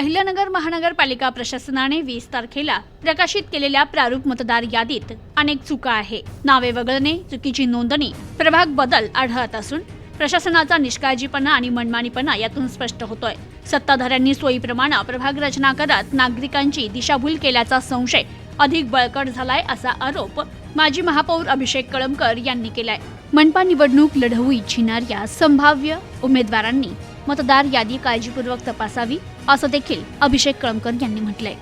अहिल्यानगर महानगरपालिका प्रशासनाने वीस तारखेला प्रकाशित केलेल्या प्रारूप मतदार यादीत अनेक चुका आहे. नावे वगळणे चुकीची नोंदणी प्रभाग बदल आढळत असून प्रशासनाचा निष्काळजीपणा आणि मनमानीपणा यातून स्पष्ट होतोय. सत्ताधाऱ्यांनी सोयीप्रमाणे प्रभाग रचना करत नागरिकांची दिशाभूल केल्याचा संशय अधिक बळकट झालाय असा आरोप माजी महापौर अभिषेक कळमकर यांनी केलाय. मनपा निवडणूक लढवू इच्छिणाऱ्या संभाव्य उमेदवारांनी मतदार यादी काळजीपूर्वक तपासावी असं देखील अभिषेक कळमकर यांनी म्हटलंय.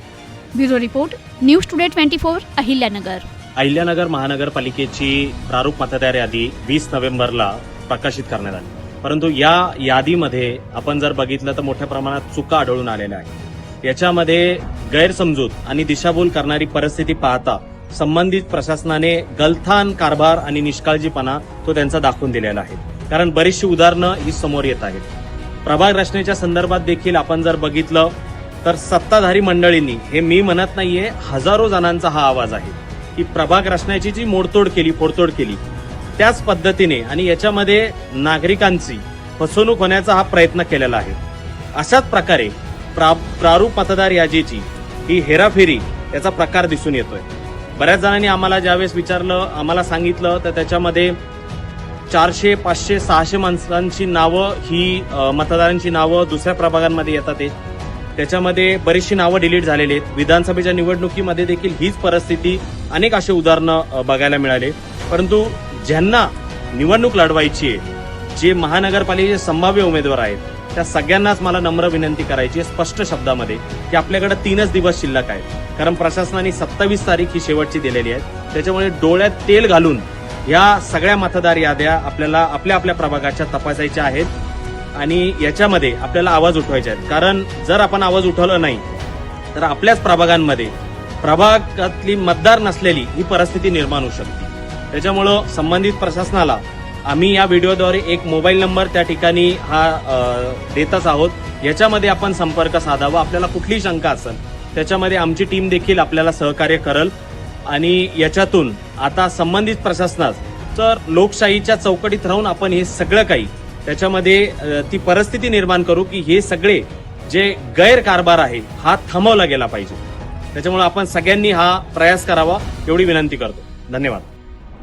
Bureau report news today twenty four Ahilyanagar. Ahilyanagar महानगरपालिकेची प्रारूप मतदार यादी वीस नोव्हेंबरला प्रकाशित करण्यात आली. परंतु या यादीमध्ये आपण जर बघितलं तर मोठ्या प्रमाणात चुका आढळून आलेल्या आहेत. याच्यामध्ये गैरसमजूत आणि दिशाभूल करणारी परिस्थिती पाहता संबंधित प्रशासनाने गलथान कारभार आणि निष्काळजीपणा तो त्यांचा दाखवून दिलेला आहे. कारण बरीचशी उदाहरणं ही समोर येत आहेत. प्रभाग रचनेच्या संदर्भात देखील आपण जर बघितलं तर सत्ताधारी मंडळींनी हे मी म्हणत नाहीये हजारो जणांचा हा आवाज आहे की प्रभाग रचनेची जी मोडतोड केली फोडतोड केली त्याच पद्धतीने आणि याच्यामध्ये नागरिकांची फसवणूक होण्याचा हा प्रयत्न केलेला आहे. अशाच प्रकारे प्रा प्रारूप मतदार यादीची ही हेराफेरी याचा प्रकार दिसून येतोय. बऱ्याच जणांनी आम्हाला ज्यावेळेस विचारलं आम्हाला सांगितलं तर त्याच्यामध्ये चारशे पाचशे सहाशे माणसांची नावं ही मतदारांची नावं दुसऱ्या प्रभागांमध्ये येतात ते. त्याच्यामध्ये बरीचशी नावं डिलीट झालेली आहेत. विधानसभेच्या निवडणुकीमध्ये देखील हीच परिस्थिती अनेक असे उदाहरणं बघायला मिळाले. परंतु ज्यांना निवडणूक लढवायची आहे जे महानगरपालिकेचे संभाव्य उमेदवार आहेत त्या सगळ्यांनाच मला नम्र विनंती करायची आहे स्पष्ट शब्दामध्ये की आपल्याकडे तीनच दिवस शिल्लक आहेत. कारण प्रशासनाने सत्तावीस तारीख ही शेवटची दिलेली आहे. त्याच्यामुळे डोळ्यात तेल घालून या सगळ्या मतदार याद्या आपल्याला आपल्या आपल्या प्रभागाच्या तपासायच्या आहेत. आणि याच्यामध्ये आपल्याला आवाज उठवायचे आहेत. कारण जर आपण आवाज उठवला नाही तर आपल्याच प्रभागांमध्ये प्रभागातली मतदार नसलेली ही परिस्थिती निर्माण होऊ शकते. त्याच्यामुळं संबंधित प्रशासनाला आम्ही या व्हिडिओद्वारे एक मोबाईल नंबर त्या ठिकाणी हा देतच आहोत. याच्यामध्ये आपण संपर्क साधावा. आपल्याला कुठलीही शंका असेल त्याच्यामध्ये आमची टीम देखील आपल्याला सहकार्य करल. आणि याच्यातून आता संबंधित प्रशासनास तर लोकशाहीच्या चौकटीत राहून आपण हे सगळं काही त्याच्यामध्ये ती परिस्थिती निर्माण करू की हे सगळे जे गैरकारभार आहे हा थांबवला गेला पाहिजे. त्याच्यामुळे आपण सगळ्यांनी हा प्रयास करावा एवढी विनंती करतो. धन्यवाद.